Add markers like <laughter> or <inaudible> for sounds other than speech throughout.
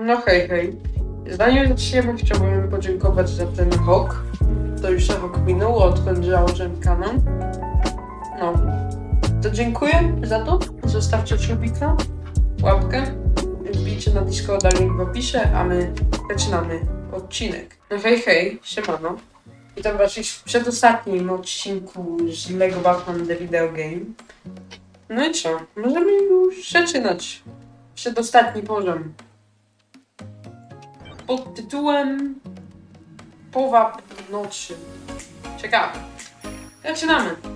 No hej, hej. Zanim zaczniemy, chciałbym podziękować za ten rok. To już rok minął, odkąd założyłem kanał. No. To dziękuję za to. Zostawcie subika, łapkę, wbijcie na Discorda link w opisie, a my zaczynamy odcinek. No hej, hej, siemano. Witam was już w przedostatnim odcinku z Lego Batman The Video Game. No i co? Możemy już zaczynać. Przedostatni poziom pod tytułem Powab nocy. Ciekawe. Zaczynamy.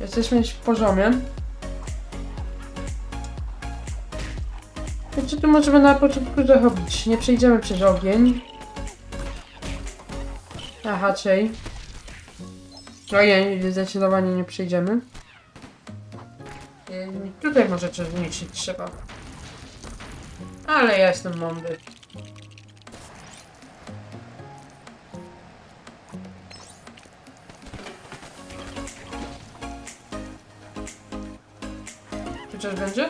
Jesteśmy już w poziomie. I co tu możemy na początku zrobić? Nie przejdziemy przez ogień. A raczej. Ojej, zdecydowanie nie przejdziemy. Tutaj może coś zniszczyć trzeba. Ale ja jestem mądry. Coś będzie?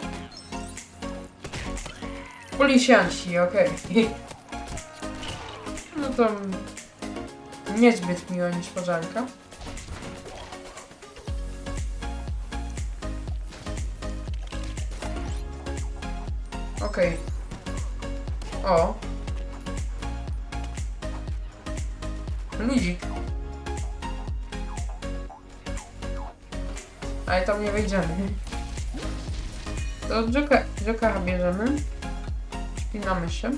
Policjanci, okej. <laughs> No to niezbyt miła niespodzianka. Okej. O. Ludzik. Ale tam nie wejdziemy. To Joka, Jokera bierzemy. Spinamy się.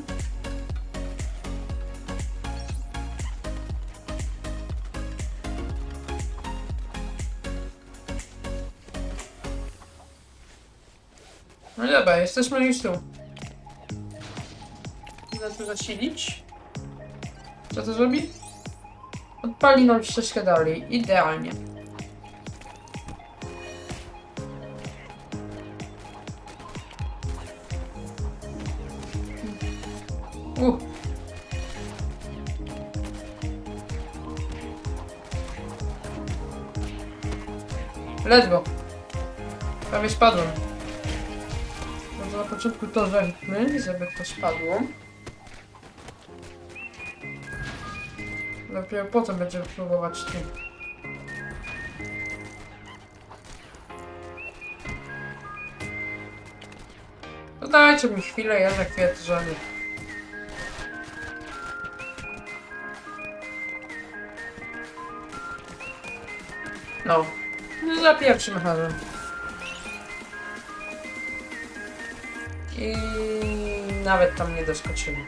No dobra, jesteśmy już tu. Idę tu zasilić. Co to zrobi? Odpali nam ścieżkę dalej. Idealnie. Ledwo. Prawie spadłem. Może na początku to zerknę, żeby to spadło. Dopiero potem będziemy próbować tym. No dajcie mi chwilę, ja za chwilę to No. No za pierwszym razem. I nawet tam nie doskoczyli.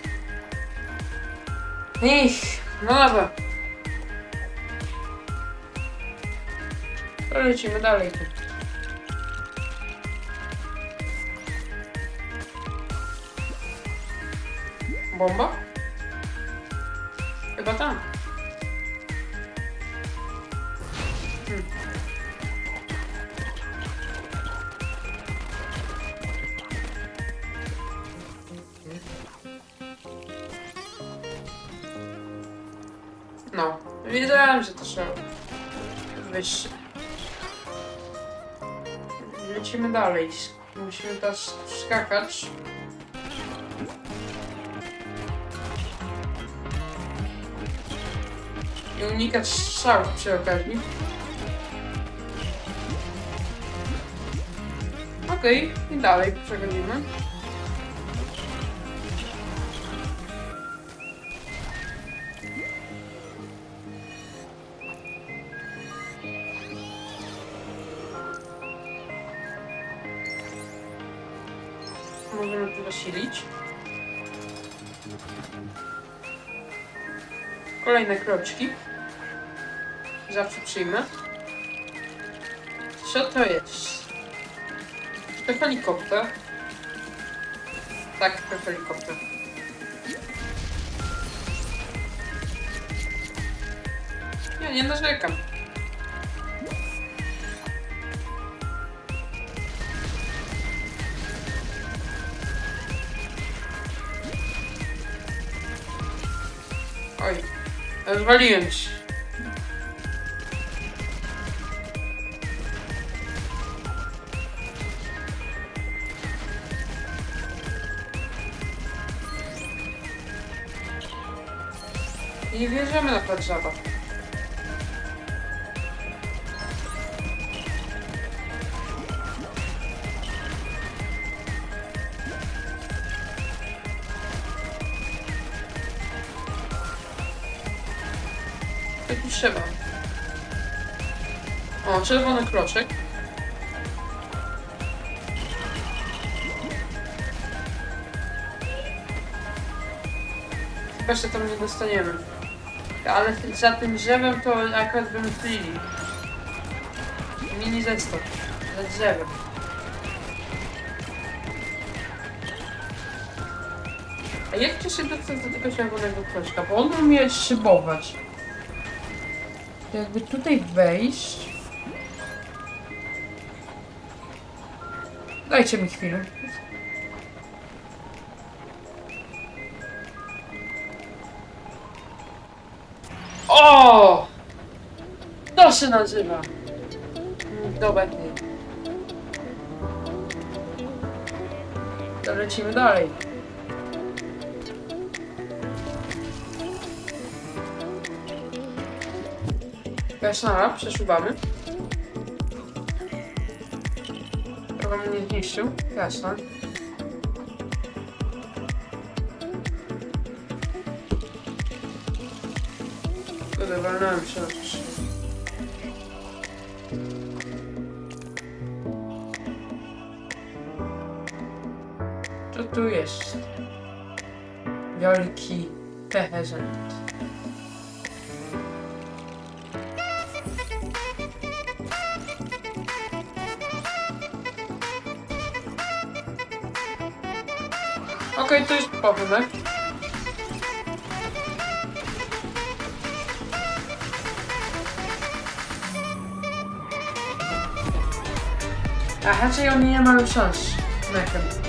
Ich, no dobra. To lecimy dalej tu. Bomba? Chyba tam. No, wiedziałem, że to trzeba wyjść. Lecimy dalej. Musimy teraz skakać. I unikać strzałów przy okazji. Okej, i dalej przechodzimy. Zasilić. Kolejne kroczki. Zawsze przyjmę. Co to jest? To helikopter. Tak, to helikopter. Ja nie narzekam. Oj, rozwaliłem się. Wjeżdżamy na plac. Co tu trzeba? O, czerwony kroczek. Chyba się tam nie dostaniemy. Ale za tym drzewem to akurat wymyślili. Mini zestaw. Za drzewem. A jak ci się dostać do tego czerwonego kroczka? Bo on umie szybować. To jakby tutaj wejść... Dajcie mi chwilę. O! To się nazywa. Dobra, nie. To lecimy dalej. Jasna, przesuwamy. Trochę mnie zniszczył. Jasne. Kurde, walnąłem coś. Co tu jest? Wielki prezent. Okej, to jest powinek. A raczej oni nie mają szans na tym.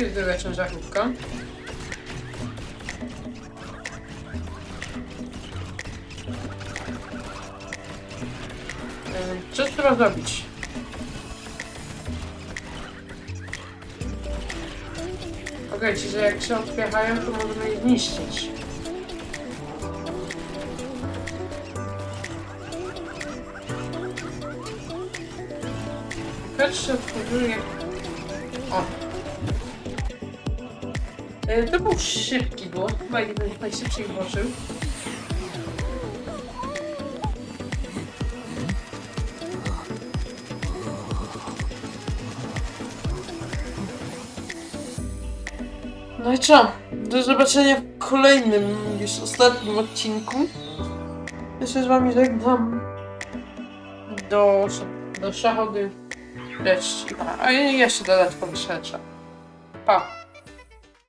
I Co trzeba zrobić? Okej, że jak się odpychają, to możemy je zniszczyć. Pierwszy odpływie... O! E, To był szybki boss, chyba jeden z najszybszych bossów. No i co? Do zobaczenia w kolejnym, już ostatnim odcinku. Się z wami żegnam. Do, do szachody. Lecz, a jeszcze dodatkowo śledcza. Pa.